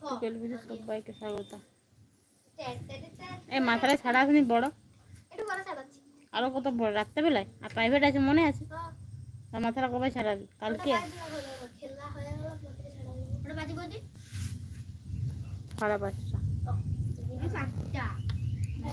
টুকটুক সবাইকে স্বাগত। এই মাথাটা ছাড়া আসেনি বড়? আরও কত বড়? রাত্রেবেলায় আর প্রাইভেট আছে মনে আছে? আর মাথাটা কবে ছাড়াবি? কালকে? হয়ে সাড়ে পাঁচটা। দিদি পাঁচটা।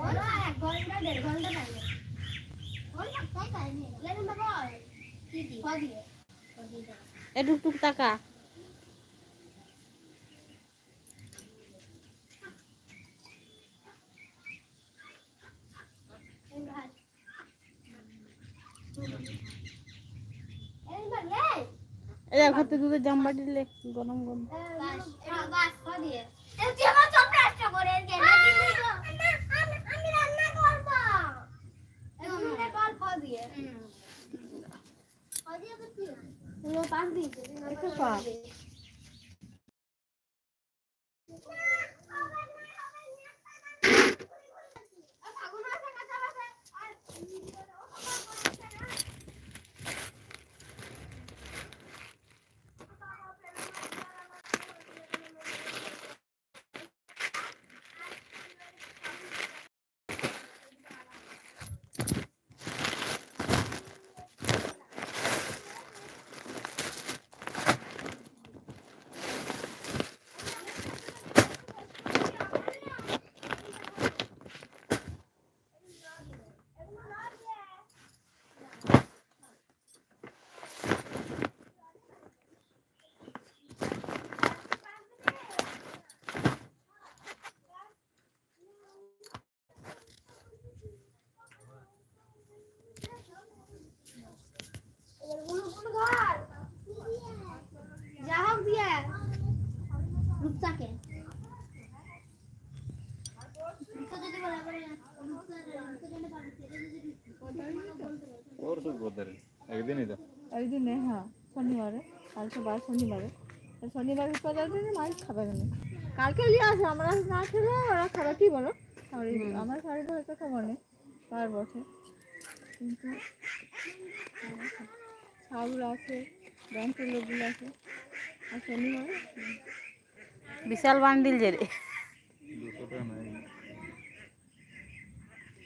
বলো আর এক ঘণ্টা দেড় ঘণ্টা লাগে ওই পাঁচটাই টাইম লেন বাবা কি দি কদিয়ে কদিয়ে এ টুকটুক টাকা এই ভাই এই ভাই এই ঘরতে দুধের জাম্বা দিলে গরম গরম। বাস এটা বাস কদিয়ে এই তুই আমার সব নষ্ট করে গেলে দিলি তো আমি রান্না করব তুমি কল কদিয়ে কদিয়ে করতে ও পাঁচ দিয়েছে একটু পাঁচ। যা হোক দিয়ে রূপসাকে রূপসা যদি বলে আবার রূপসা রূপসা জন্য পাবে সেটা যদি ওর তো কোথায় একদিনই তো। একদিনে হ্যাঁ শনিবারে কালকে বার শনিবারে। শনিবারে চলে দিনে মাছ খাবে না। কালকে নিয়ে আসে আমরা না খেলে ওরা খাবে কি বলো? আর আমার শাড়িটা হয়তো খবর নেই চার বছর কিন্তু ছাউল আছে ব্যাংকের লোকগুলো আছে আর শনিবারে বিশাল বান্ডিল যে রে।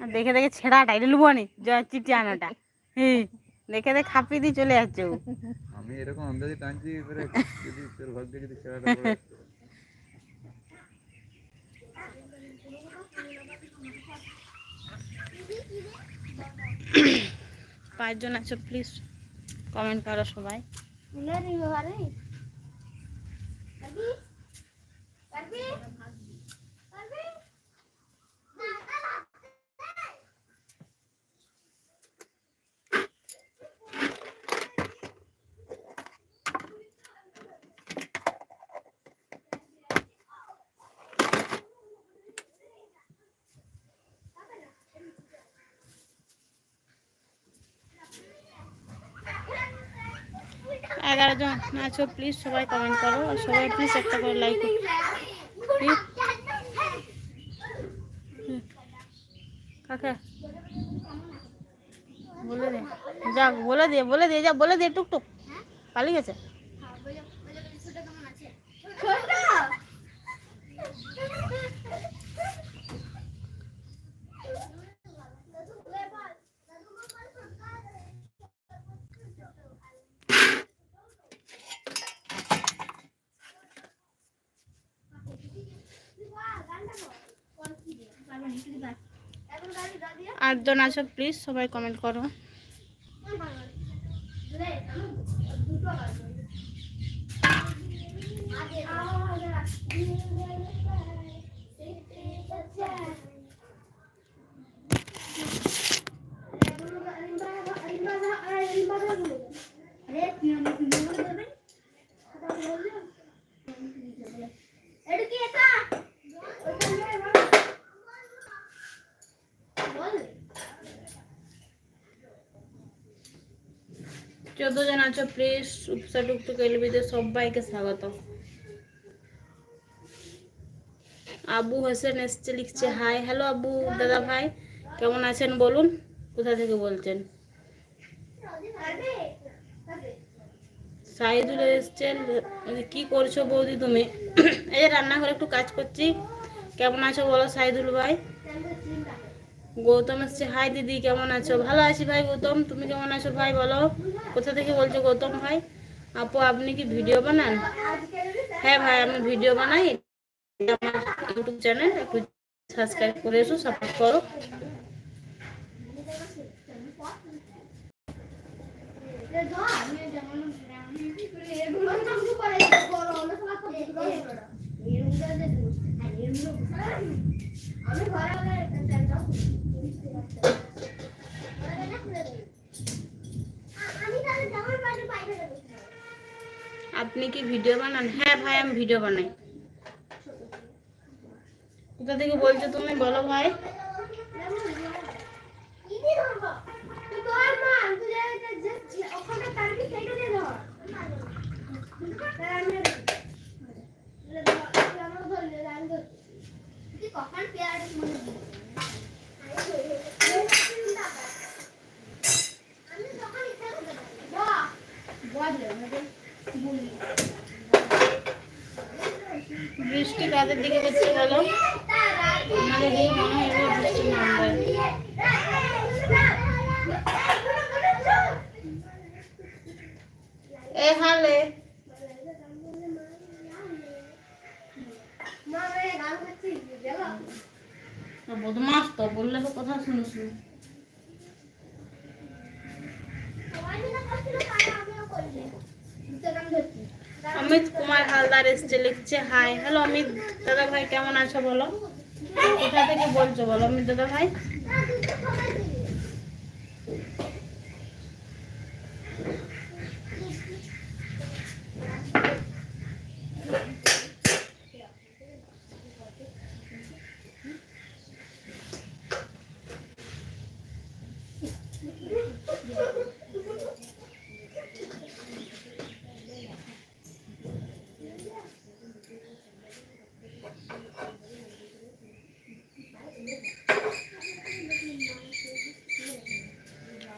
দেখে দেখে ছেঁড়াটা এটা লুবনি জয় চিঠি আনাটা। হুম দেখে দেখে খাপিয়ে দিয়ে চলে যাচ্ছে ও। আমি এরকম আন্দাজে টানছি এবারে যদি তোর ভাগ্যে যদি পড়ে। পাঁচজন আছো প্লিজ কমেন্ট করো সবাই। পারবি পারবি জন আছো প্লিজ সবাই কমেন্ট করো আর সবাই প্লিজ একটা করে লাইক কাকা। বলে দে। যাক, বলে দে বলে দে যা বলে দে, টুকটুক। পালিয়ে গেছে। আটজন আছো প্লিজ সবাই কমেন্ট করো। আছো প্লিজ উপসা টুকটুক এলবিতে সবাইকে স্বাগত। আবু হোসেন এসছে, লিখছে, হাই, হ্যালো আবু, দাদা ভাই, কেমন আছেন বলুন? কোথা থেকে বলছেন? সাইদুল এসছে কি করছ বৌদি তুমি? এই রান্নাঘরে একটু কাজ করছি। কেমন আছো বলো সাইদুল ভাই? গৌতম এসছে। হাই দিদি, কেমন আছো? ভালো আছি ভাই গৌতম, তুমি কেমন আছো ভাই বলো? কোথা থেকে বলছো গৌতম ভাই? আপু, আপনি কি ভিডিও বানান? হ্যাঁ ভাই, আমি ভিডিও বানাই। আমার ইউটিউব চ্যানেল একটু সাবস্ক্রাইব করে এসো সাপোর্ট করো। আমি ঘরে আপনি কি ভিডিও বানান? হ্যাঁ ভাই, আমি ভিডিও বানাই। কোথা থেকে বলছো তুমি? বলো ভাই ইনি ধরবো তুই তোর মা তুই যে ওখানে তার কি সেইটা দিয়ে ধর কখন পেয়ার মনে আমি তখন ইচ্ছা করতে বাহ বদলে আমাদের বলি বৃষ্টি কাদের দিকে করছে বলো আমাদের দিকে মনে হয় এবার বৃষ্টি নামবে এ হালে বদমাস তো বললে তো কথা শুনিস না অমিত কুমার হালদার এসছে, লিখছে হাই হ্যালো অমিত। দাদা ভাই, কেমন আছো বলো? কোথা থেকে বলছো বলো অমিত দাদা ভাই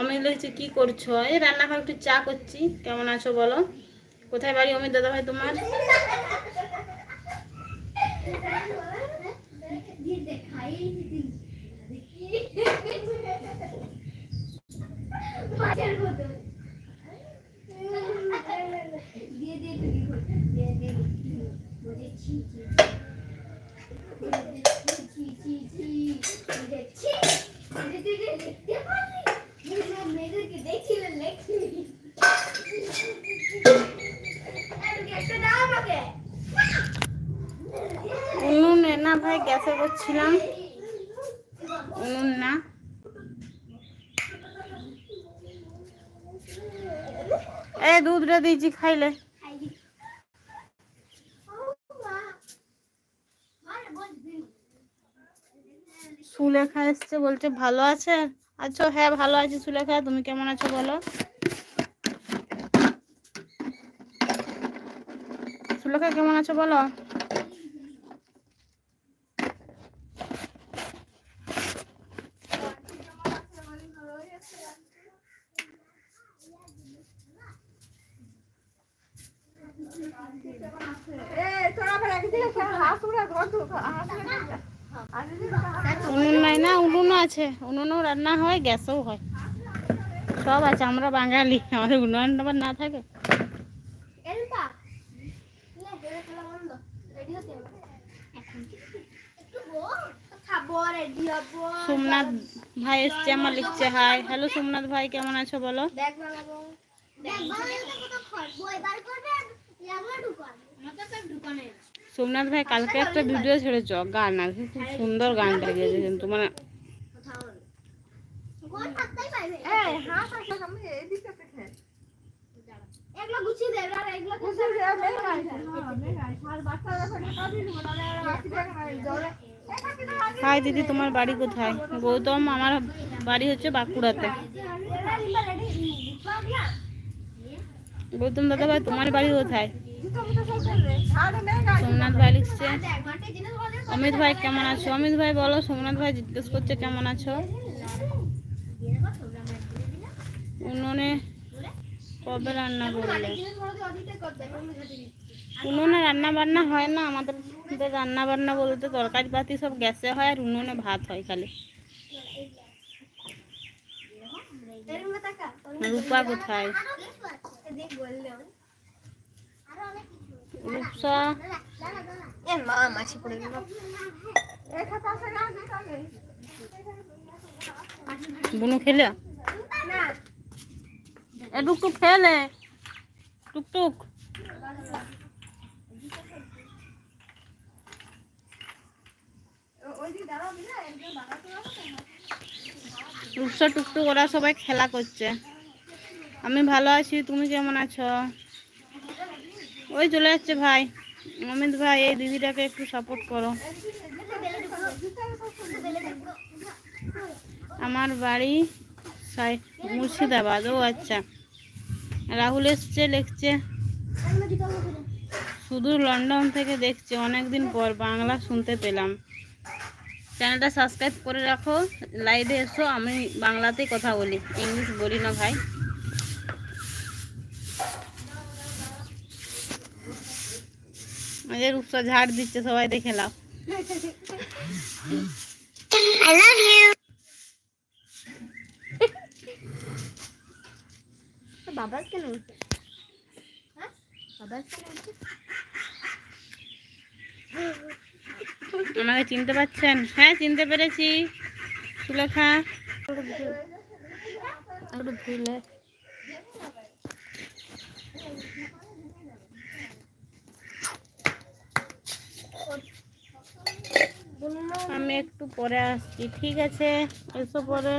অমিত লিখছে কি করছ এই রান্নাঘর একটু চা করছি কেমন আছো বলো কোথায় বাড়ি অমিত দাদা ভাই তোমার দিয়ে দিয়ে দিয়ে দিয়ে বলেছি মেয়েদেরকে দেখছিলেন লেখছিলেন একটা দাও আমাকে উনুনে না ভাই গ্যাসে করছিলাম। উনুন না। এ দুধটা দিয়েছি খাইলে। সুলেখা এসছে বলছে ভালো আছে? আচ্ছা হ্যাঁ ভালো আছি সুলেখা তুমি কেমন আছো বলো? সুলেখা কেমন আছো বলো এ তোরা আবার একদিকে হাত উড়া ঘর ঢুক হাত উড়া আরে উনুন নাই না উনুনও আছে। উনুনও রান্না হয় গ্যাসও হয়। সব আছে আমরা বাঙালি আমাদের উনুন আবার না থাকে। হব। সোমনাথ ভাই এসছে আমার লিখছে হাই হ্যালো সোমনাথ ভাই কেমন আছো বলো? দোকানে। সোমনাথ ভাই কালকে একটা ভিডিও ছেড়েছ গান আর কি খুব সুন্দর গানটা গেছে কিন্তু মানে হাই দিদি তোমার বাড়ি কোথায়? গৌতম আমার বাড়ি হচ্ছে বাঁকুড়াতে। গৌতম দাদা ভাই তোমার বাড়ি কোথায়? সোমনাথ ভাই লিখছে। অমিত ভাই কেমন আছো? অমিত ভাই বলো সোমনাথ ভাই জিজ্ঞেস করছে কেমন আছো? উনুনে কবে রান্না করলে উনুনে রান্না বান্না হয় না আমাদের রান্না বান্না বলতে তরকারি পাতি সব গ্যাসে হয় আর উনুনে ভাত হয় খালি। রূপা কোথায়? রূপসা? মা মাছি পড়ে গেল। বুনু খেলে? না। এ টুকটুক খেলে টুকটুক। রূপসা টুকটুক, ওরা সবাই খেলা করছে। আমি ভালো আছি, তুমি কেমন আছো? ওই চলে যাচ্ছে ভাই। অমিত ভাই, এই দিদিটাকে একটু সাপোর্ট করো। আমার বাড়ি মুর্শিদাবাদ, ও আচ্ছা। রাহুল এসছে লিখছে শুধু লন্ডন থেকে দেখছে, অনেকদিন পর বাংলা শুনতে পেলাম। চ্যানেলটা সাবস্ক্রাইব করে রাখো, লাইভে এসো, আমি বাংলাতেই কথা বলি, ইংলিশ বলি না ভাই। আমাদের উপসা ঝাড় দিচ্ছে, সবাই দেখে লাভ বাবা কেন হ্যাঁ? উঠছে আমাকে চিনতে পারছেন হ্যাঁ চিনতে পেরেছি। সুলেখা ধুলে। আমি একটু পরে আসছি ঠিক আছে? এসো পরে।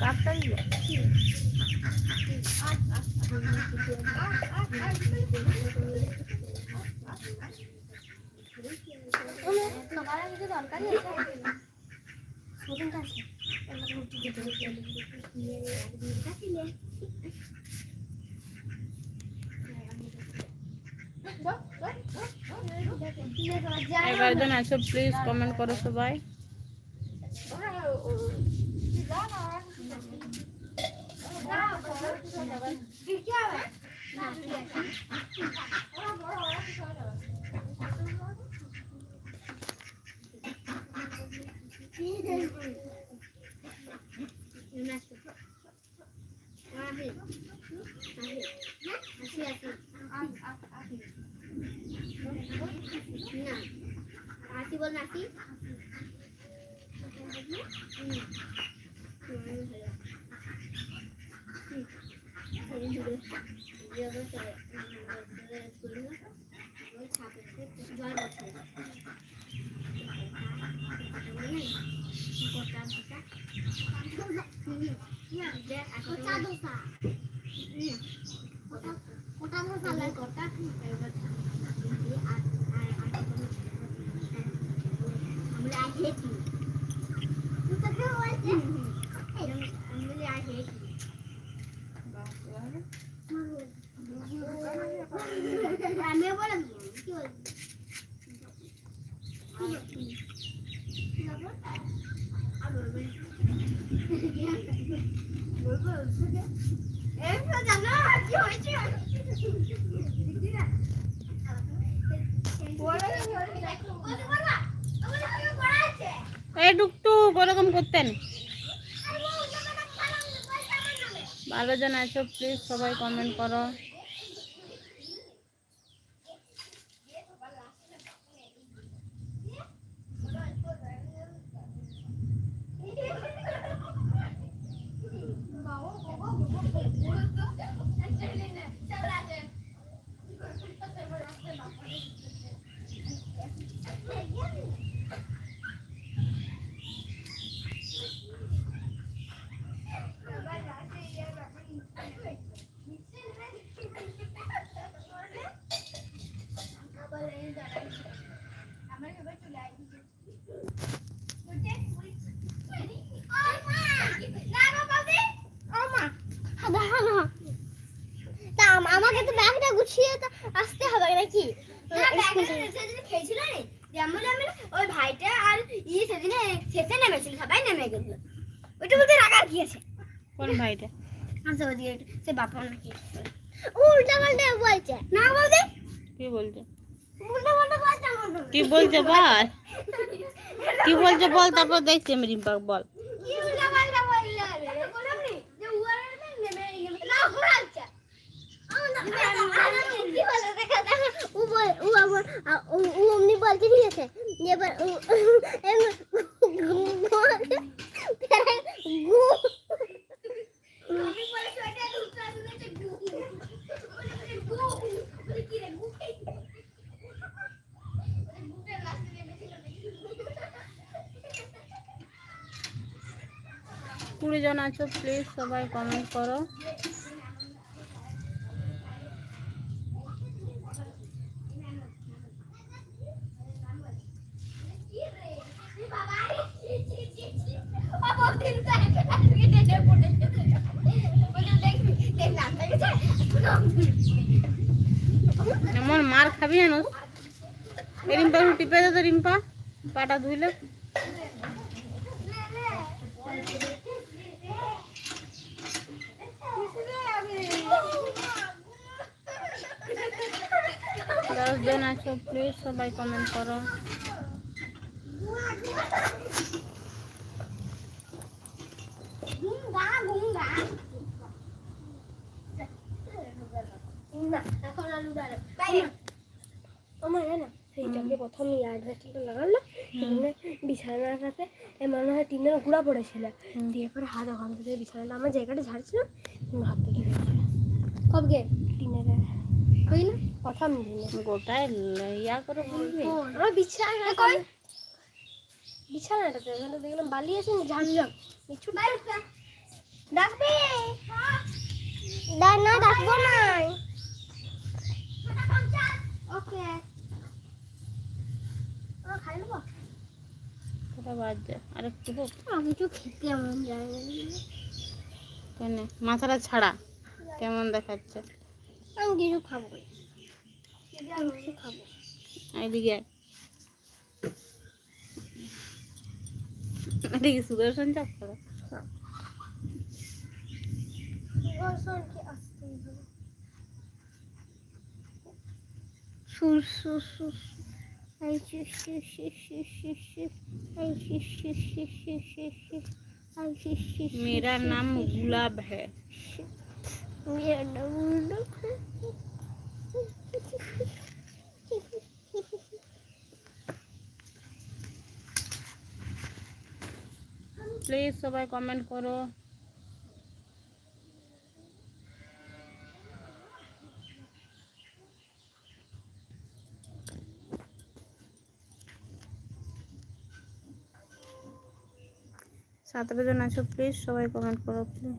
কাপটা দিলে সকালে কিছু দরকারই আছে শোরুমটা আছে এগারো জন আছো প্লিজ কমেন্ট করো সবাই। বল নাসি কোটা কোটা লাগে কোটা আমরা I hate you. তোকে বলছি আমি I hate you. আমিও বললাম কি বলছি জানো কি হয়েছে এই টুকটুক ওরকম করতেন ভালো জন আছো প্লিজ সবাই কমেন্ট করো তা আম- আমাকে তো ব্যাগটা গুছিয়ে তো আসতে হবে নাকি খেয়েছিল যেমন আমি ওই ভাইটা আর ই সেদিনে শেষে নেমেছিল সবাই নেমে গেল ওইটা বলতে রাগার কি আছে কোন ভাইটা আচ্ছা সে বাবা নাকি উল্টা পাল্টা বলছে। না বলতে কি বলছে? বলছে কি বলছে বল? কি বলছে বল? তারপর দেখছি আমি রিম্পা বল। ও অমনি বলতে ঠিক আছে? এবার কুড়ি জন আছো প্লিজ সবাই কমেন্ট করো। মার খাবি জানো রিম্পা টিপে দে তো রিম্পা, পাটা ধুইলে। আছো প্লিজ সবাই কমেন্ট করো। আমার জানো সেইটাকে প্রথম ইয়ার্ড লাগালো বিছানার কাছে মনে হয় তিনজন পড়েছিল। দিয়ে পরে হাত ওখান থেকে বিছানাটা আমার জায়গাটা ঝাড়ছিলাম হাত থেকে। কবে? টিনের হই না প্রথম দিনে গোটায় ইয়া করে বলবি? আমার বিছানা কই? বিছানাটাতে ওখানে দেখলাম বালি আছে না ঝাড়লাম একটু ডাকবি? না ডাকবো না। ওকে। ও খাই নেব? কটা বাজছে আরেকটু আমি তো খেতে এমন জানি কেন? মাথাটা ছাড়া কেমন দেখাচ্ছে? আমি কিছু খাব আমি কিছু খাবো এইদিকে আয়। এদিকে সুদর্শন চক্র সুদর্শনকে আসতেই হবে সুর সুর সুর এই সুর সুর সুর সুর সুর সুর এই সুর সুর সুর সুর সুর সুর এই সুর সুর সুর मेरा नाम गुलाब है मेरा नाम गुलाब है প্লিজ সবাই কমেন্ট করো। সতেরো জন আছো প্লিজ সবাই কমেন্ট করো প্লিজ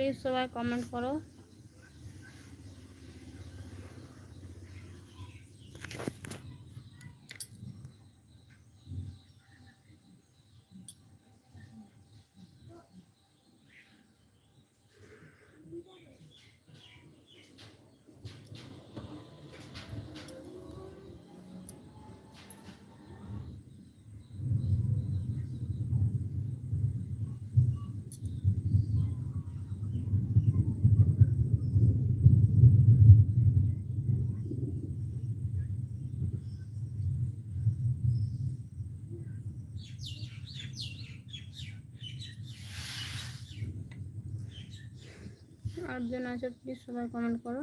প্লিজ সবাই কমেন্ট করো। আটজন আছে প্লিজ সবাই কমেন্ট করো।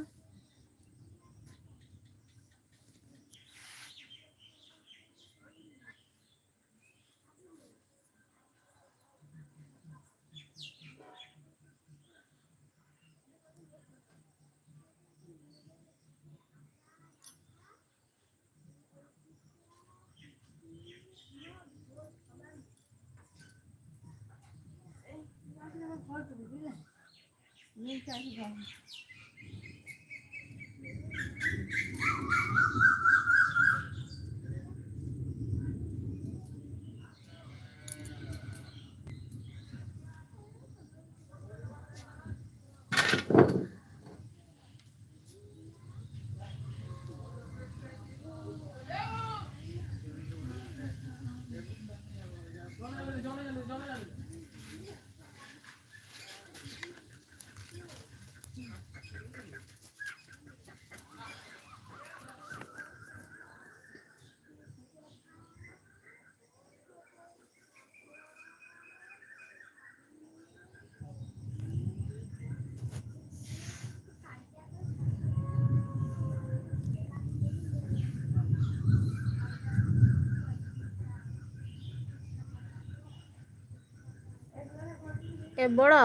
চাষ এ বড়।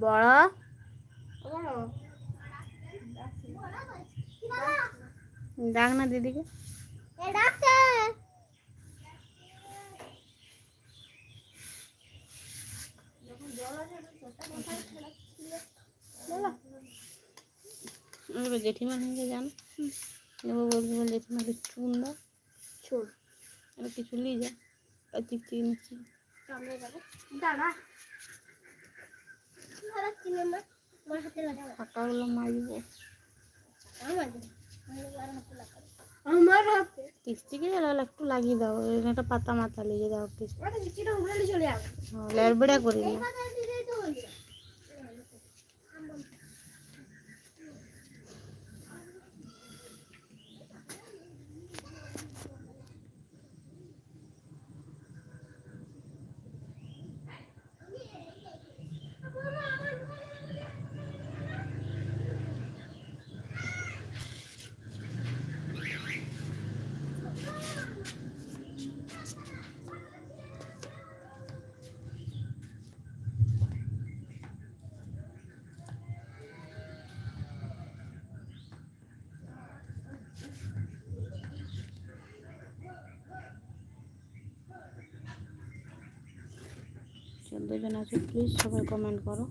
বড়। ডাক না দিদিকে। জেঠিমার সঙ্গে যান এবার বলবি বল জেঠিমাকে চুন দাও। চল আর কিছু নিয়ে যা। আর চিকচিকি নিচ্ছি। সামনে যাব দাঁড়া দাঁড়া চিনে না আমার হাতে লাগা ফাঁকাগুলো মারবো। আমার আমার হাতে চিকচিকি একটু লাগিয়ে দাও একটা পাতা মাথা লেগে দাও কিস্তি। চলে যাবে? লেরবেড়া করি না চোদ্দ জন আছে প্লিজ সবাই কমেন্ট করো।